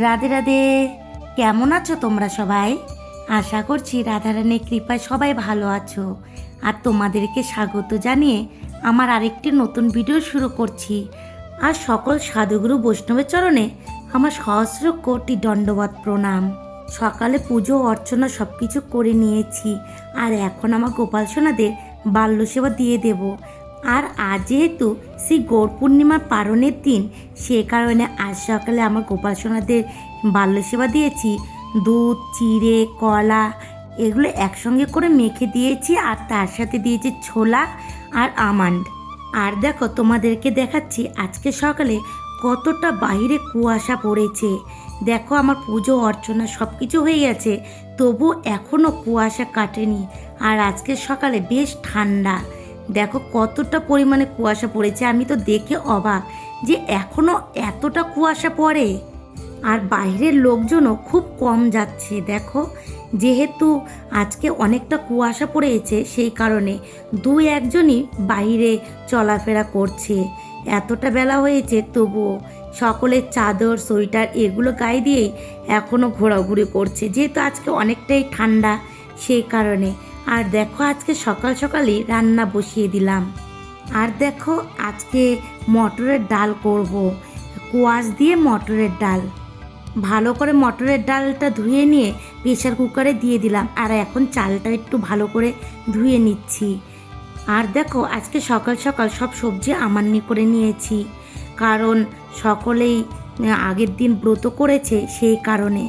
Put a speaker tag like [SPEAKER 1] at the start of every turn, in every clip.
[SPEAKER 1] রাধে রাধে। কেমন আছো তোমরা সবাই? আশা করছি রাধারানীর কৃপায় সবাই ভালো আছো। আর তোমাদেরকে স্বাগত জানিয়ে আমার আরেকটি নতুন ভিডিও শুরু করছি। আর সকল সাধুগুরু বৈষ্ণবের চরণে আমার সহস্র কোটি দণ্ডবত প্রণাম। সকালে পুজো, অর্চনা সব কিছু করে নিয়েছি। আর এখন আমার গোপাল সোনাদের বাল্য সেবা দিয়ে দেব। আর আজ যেহেতু শ্রী গৌর পূর্ণিমার পালনের দিন, সে কারণে আজ সকালে আমার গোপাল সোনাদের বাল্য সেবা দিয়েছি। দুধ, চিড়ে, কলা, এগুলো একসঙ্গে করে মেখে দিয়েছি আর তার সাথে দিয়েছি ছোলা আর আমান্ড। আর দেখো, তোমাদেরকে দেখাচ্ছি আজকে সকালে কতটা বাইরে কুয়াশা পড়েছে। দেখো, আমার পুজো, অর্চনা সব কিছু হয়ে গেছে তবু এখনও কুয়াশা কাটেনি। আর আজকে সকালে বেশ ঠান্ডা। দেখো কতটা পরিমাণে কুয়াশা পড়েছে, আমি তো দেখে অবাক যে এখনও এতটা কুয়াশা পড়ে। আর বাইরের লোকজনও খুব কম যাচ্ছে, দেখো। যেহেতু আজকে অনেকটা কুয়াশা পড়েছে, সেই কারণে দু একজনই বাইরে চলাফেরা করছে। এতটা বেলা হয়েছে, তবুও সকলের চাদর, সোয়েটার এগুলো গায়ে দিয়েই এখনও ঘোরাঘুরি করছে, যেহেতু আজকে অনেকটাই ঠান্ডা, সেই কারণে আর দেখো আজকে সকাল সকালই রান্না বসিয়ে দিলাম। আর দেখো আজকে মটরের ডাল করব। কোয়াশ দিয়ে মটরের ডাল। ভালো করে মটরের ডালটা ধুয়ে নিয়ে প্রেশার কুকারে দিয়ে দিলাম। আর এখন চালটা একটু ভালো করে ধুয়ে নিচ্ছি। আর দেখো আজকে সকাল সকাল সব সবজি আমান্নি করে নিয়েছি। কারণ সকলেই আগের দিন ব্রত করেছে সেই কারণে।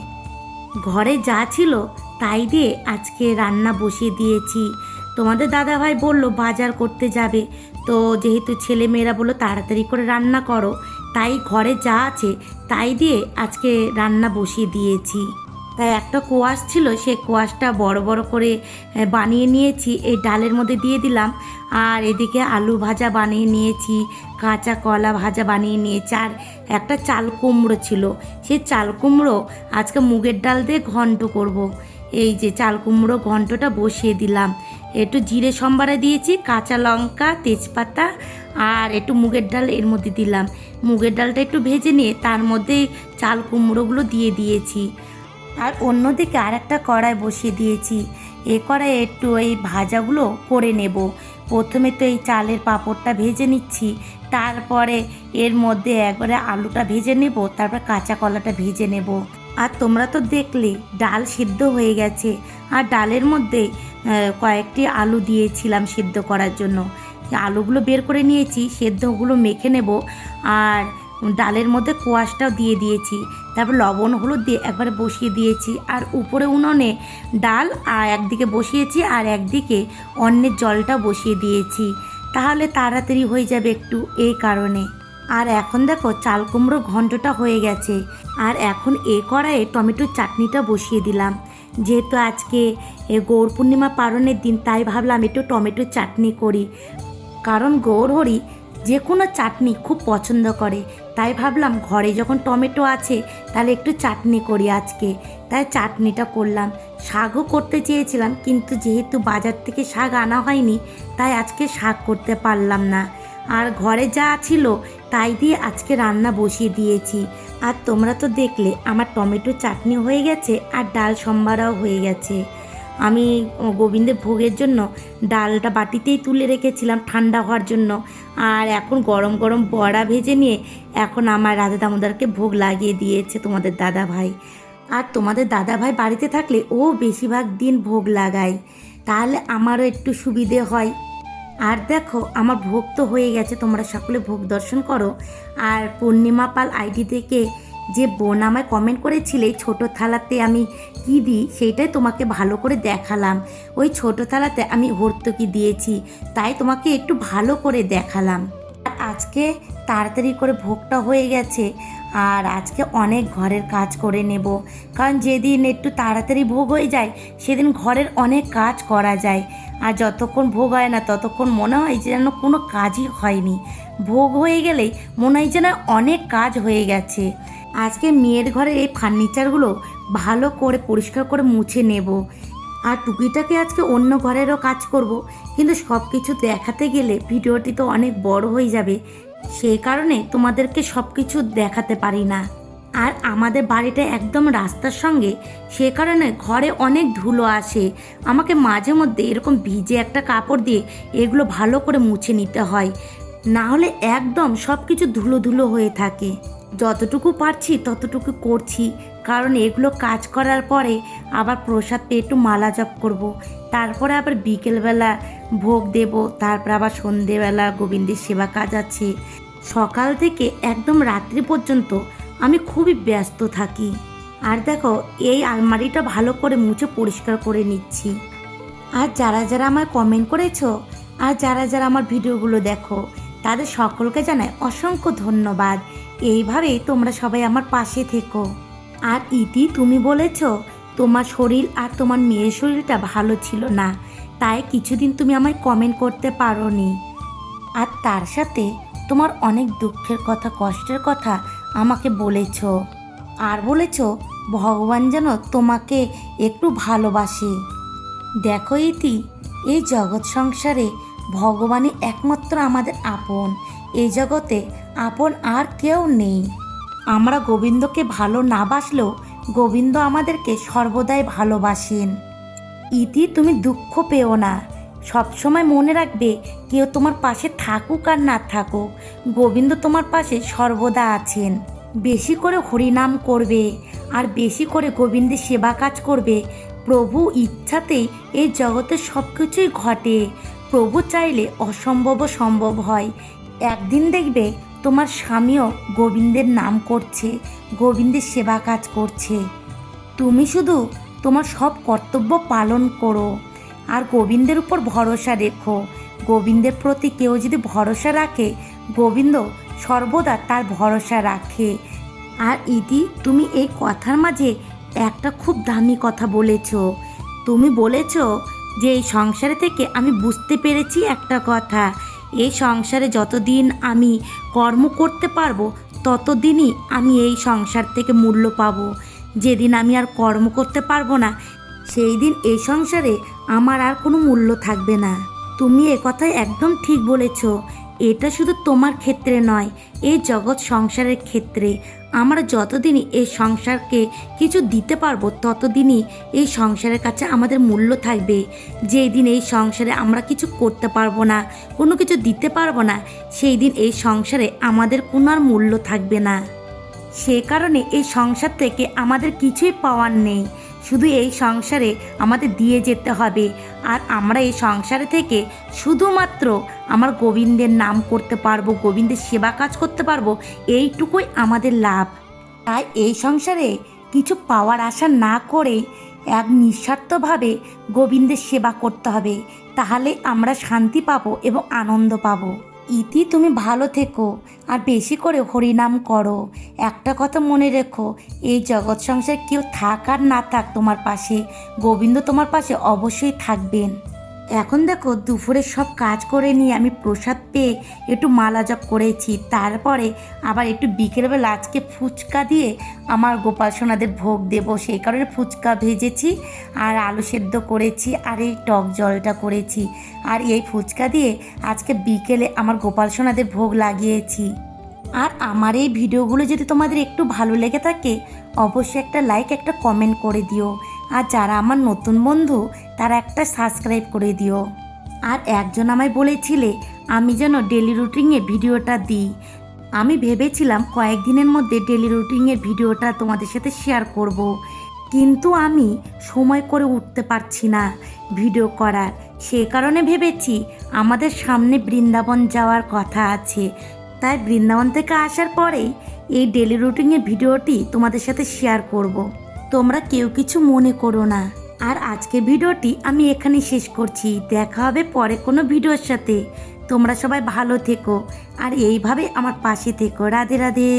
[SPEAKER 1] ঘরে যা ছিল তাই দিয়ে আজকে রান্না বসিয়ে দিয়েছি। তোমাদের দাদাভাই বলল, বাজার করতে যাবে। তো যেহেতু ছেলে মেয়েরা বলল, তাড়াতাড়ি করে রান্না করো। তাই ঘরে যা আছে, তাই দিয়ে আজকে রান্না বসিয়ে দিয়েছি। তাই একটা কোয়াশ ছিল সেই কোয়াশটা বড় বড় করে বানিয়ে নিয়েছি। এই ডালের মধ্যে দিয়ে দিলাম। আর এদিকে আলু ভাজা বানিয়ে নিয়েছি, কাঁচা কলা ভাজা বানিয়ে নিয়েছি। আর একটা চাল কুমড়ো ছিল। সেই চাল কুমড়ো আজকে মুগের ডাল দিয়ে ঘন্ট করব। এই যে চাল কুমড়ো ঘন্টটা বসিয়ে দিলাম। একটু জিরে সম্বারে দিয়েছি, কাঁচা লঙ্কা, তেজপাতা আর একটু মুগের ডাল এর মধ্যে দিলাম। মুগের ডালটা একটু ভেজে নিয়ে তার মধ্যে চাল কুমড়োগুলো দিয়ে দিয়েছি। আর অন্যদিকে আর একটা কড়াই বসিয়ে দিয়েছি। এ কড়াই একটু এই ভাজাগুলো করে নেব। প্রথমে তো এই চালের পাঁপড়টা ভেজে নিচ্ছি। তারপরে এর মধ্যে একবারে আলুটা ভেজে নেব, তারপর কাঁচা কলাটা ভেজে নেব। আর তোমরা তো দেখলে, ডাল সিদ্ধ হয়ে গেছে। আর ডালের মধ্যে কয়েকটি আলু দিয়েছিলাম সিদ্ধ করার জন্য। আলুগুলো বের করে নিয়েছি, সেদ্ধগুলো মেখে নেব। আর ডালের মধ্যে কোয়াশটাও দিয়ে দিয়েছি। তারপর লবণ, হলুদ দিয়ে একবারে বসিয়ে দিয়েছি। আর উপরে উনুনে ডাল, আর একদিকে বসিয়েছি, আর একদিকে অন্যের জলটা বসিয়ে দিয়েছি। তাহলে তাড়াতাড়ি হয়ে যাবে একটু, এই কারণে। আর এখন দেখো চাল কুমড়ো ঘন্টটা হয়ে গেছে। আর এখন এ কড়াইয়ে টমেটোর চাটনিটা বসিয়ে দিলাম। যেহেতু আজকে গৌর পূর্ণিমা পালনের দিন, তাই ভাবলাম একটু টমেটোর চাটনি করি। কারণ গৌর হরি যে কোনো চাটনি খুব পছন্দ করে। তাই ভাবলাম ঘরে যখন টমেটো আছে, তাহলে একটু চাটনি করি আজকে। তাই চাটনিটা করলাম। শাকও করতে চেয়েছিলাম, কিন্তু যেহেতু বাজার থেকে শাক আনা হয়নি, তাই আজকে শাক করতে পারলাম না। আর ঘরে যা ছিল তাই দিয়ে আজকে রান্না বসিয়ে দিয়েছি। আর তোমরা তো দেখলে, আমার টমেটো চাটনি হয়ে গেছে আর ডাল সম্বারাও হয়ে গেছে। আমি গোবিন্দের ভোগের জন্য ডালটা বাটিতেই তুলে রেখেছিলাম ঠান্ডা হওয়ার জন্য। আর এখন গরম গরম বড়া ভেজে নিয়ে এখন আমার রাধা দামোদারকে ভোগ লাগিয়ে দিয়েছে তোমাদের দাদা ভাই। আর তোমাদের দাদা ভাই বাড়িতে থাকলে ও বেশিরভাগ দিন ভোগ লাগায়। তাহলে আমারও একটু সুবিধে হয়। আর দেখো, আমার ভোগ তো হয়ে গেছে, তোমরা সকলে ভোগ দর্শন করো। আর পূর্ণিমা পাল আইডি থেকে যে বোন আমায় কমেন্ট করেছিলে ছোট থালাতে আমি কী দিই সেইটাই তোমাকে ভালো করে দেখালাম। ওই ছোট থালাতে আমি ভর্তুকি দিয়েছি, তাই তোমাকে একটু ভালো করে দেখালাম। আজকে তাড়াতাড়ি করে ভোগটা হয়ে গেছে। আর আজকে অনেক ঘরের কাজ করে নেব। কারণ যেদিন একটু তাড়াতাড়ি ভোগ হয়ে যায়, সেদিন ঘরের অনেক কাজ করা যায়। আর যতক্ষণ ভোগ হয় না, ততক্ষণ মনে হয় যে যেন কোনো কাজই হয়নি। ভোগ হয়ে গেলেই মনে হয় যেন অনেক কাজ হয়ে গেছে। আজকে মেয়ের ঘরের এই ফার্নিচারগুলো ভালো করে, পরিষ্কার করে মুছে নেব। আর টুকিটাকে আজকে অন্য ঘরেরও কাজ করব। কিন্তু সব কিছু দেখাতে গেলে ভিডিওটি তো অনেক বড় হয়ে যাবে। সেই কারণে তোমাদেরকে সব কিছু দেখাতে পারি না। আর আমাদের বাড়িটা একদম রাস্তার সঙ্গে, সে কারণে ঘরে অনেক ধুলো আসে আমাকে মাঝে মধ্যে এরকম ভিজে একটা কাপড় দিয়ে এগুলো ভালো করে মুছে নিতে হয়। না হলে একদম সব কিছু ধুলো ধুলো হয়ে থাকে। যতটুকু পারছি ততটুকু করছি। কারণ এগুলো কাজ করার পরে আবার প্রসাদ পেয়ে একটু মালা জপ করব। তারপরে আবার বিকেলবেলা ভোগ দেব, তারপর আবার সন্ধেবেলা গোবিন্দের সেবা কাজ আছে। সকাল থেকে একদম রাত্রি পর্যন্ত আমি খুবই ব্যস্ত থাকি। আর দেখো, এই আলমারিটা ভালো করে মুছে পরিষ্কার করে নিচ্ছি। আর যারা যারা আমার কমেন্ট করেছ, আর যারা যারা আমার ভিডিওগুলো দেখো, তাদের সকলকে জানাই অসংখ্য ধন্যবাদ। এইভাবেই তোমরা সবাই আমার পাশে থেকো। আর ইতি তুমি বলেছ, তোমার শরীর আর তোমার মেয়ের শরীরটা ভালো ছিল না, তাই কিছুদিন তুমি আমায় কমেন্ট করতে পারো নি আর তার সাথে তোমার অনেক দুঃখের কথা, কষ্টের কথা আমাকে বলেছ। আর বলেছ, ভগবান যেন তোমাকে একটু ভালোবাসে। দেখো ইতি, এই জগৎ সংসারে ভগবানই একমাত্র আমাদের আপন। এই জগতে আপন আর কেউ নেই। আমরা গোবিন্দকে ভালো না বাসলেও গোবিন্দ আমাদেরকে সর্বদাই ভালোবাসেন। ইতি তুমি দুঃখ পেও না। সবসময় মনে রাখবে কেউ তোমার পাশে থাকুক আর না থাকুক। গোবিন্দ তোমার পাশে সর্বদা আছেন। বেশি করে হরিনাম করবে আর বেশি করে গোবিন্দের সেবা কাজ করবে। প্রভু ইচ্ছাতেই এই জগতে সব কিছুই ঘটে। প্রভু চাইলে অসম্ভব সম্ভব হয়। একদিন দেখবে তোমার স্বামীও গোবিন্দের নাম করছে, গোবিন্দের সেবা কাজ করছে। তুমি শুধু তোমার সব কর্তব্য পালন করো, আর গোবিন্দের উপর ভরসা রেখো। গোবিন্দের প্রতি কেউ যদি ভরসা রাখে, গোবিন্দ সর্বদা তার ভরসা রাখে। আর ইদি তুমি এই কথার মাঝে একটা খুব দামি কথা বলেছ। তুমি বলেছ যে এই সংসারে থেকে আমি বুঝতে পেরেছি একটা কথা। এই সংসারে যতদিন আমি কর্ম করতে পারব, ততদিনই আমি এই সংসার থেকে মূল্য পাবো। যেদিন আমি আর কর্ম করতে পারব না সেই দিন এই সংসারে আমার আর কোনো মূল্য থাকবে না। তুমি এ কথায় একদম ঠিক বলেছ। এটা শুধু তোমার ক্ষেত্রে নয় এই জগৎ সংসারের ক্ষেত্রে। আমরা যতদিনই এই সংসারকে কিছু দিতে পারব, ততদিনই এই সংসারের কাছে আমাদের মূল্য থাকবে। যেই দিন এই সংসারে আমরা কিছু করতে পারব না, কোনো কিছু দিতে পারব না, সেই দিন এই সংসারে আমাদের কোনো আর মূল্য থাকবে না। সে কারণে এই সংসার থেকে আমাদের কিছুই পাওয়ার নেই। শুধু এই সংসারে আমাদের দিয়ে যেতে হবে। আর আমরা এই সংসারে থেকে শুধুমাত্র আমার গোবিন্দের নাম করতে পারব, গোবিন্দের সেবা কাজ করতে পারব, এইটুকুই আমাদের লাভ। তাই এই সংসারে কিছু পাওয়ার আশা না করে এক নিঃস্বার্থভাবে গোবিন্দের সেবা করতে হবে। তাহলে আমরা শান্তি পাবো এবং আনন্দ পাবো। ইতি তুমি ভালো থেকো, আর বেশি করে হরিনাম করো। একটা কথা মনে রেখো, এই জগৎ সংসার কেউ থাক আর না থাক তোমার পাশে। গোবিন্দ তোমার পাশে অবশ্যই থাকবেন। এখন দেখো দুপুরে সব কাজ করে নিয়ে আমি প্রসাদ পেয়ে একটু মালা জপ করেছি। তারপরে আবার একটু বিকেলবেলা আজকে ফুচকা দিয়ে আমার গোপাল সোনাদের ভোগ দেব। সেই কারণে ফুচকা ভেজেছি আর আলু সেদ্ধ করেছি আর এই টক জলটা করেছি। আর এই ফুচকা দিয়ে আজকে বিকেলে আমার গোপাল সোনাদের ভোগ লাগিয়েছি। আর আমার এই ভিডিওগুলো যদি তোমাদের একটু ভালো লেগে থাকে, অবশ্যই একটা লাইক একটা কমেন্ট করে দিও। আর যারা আমার নতুন বন্ধু তারা একটা সাবস্ক্রাইব করে দিও। আর একজন আমায় বলেছিলে, আমি যেন ডেলি রুটিনে ভিডিওটা দিই। আমি ভেবেছিলাম কয়েকদিনের মধ্যে ডেলি রুটিনের ভিডিওটা তোমাদের সাথে শেয়ার করব। কিন্তু আমি সময় করে উঠতে পারছি না ভিডিও করার। সে কারণে ভেবেছি আমাদের সামনে বৃন্দাবন যাওয়ার কথা আছে। তাই বৃন্দাবন থেকে আসার পরেই এই ডেলি রুটিনের ভিডিওটি তোমাদের সাথে শেয়ার করব। তোমরা কেউ কিছু মনে করো না। আর আজকে ভিডিওটি আমি এখানে শেষ করছি। দেখা হবে পরে কোনো ভিডিওর সাথে। তোমরা সবাই ভালো থেকো। আর এইভাবে আমার পাশে থেকো। রাধে রাধে।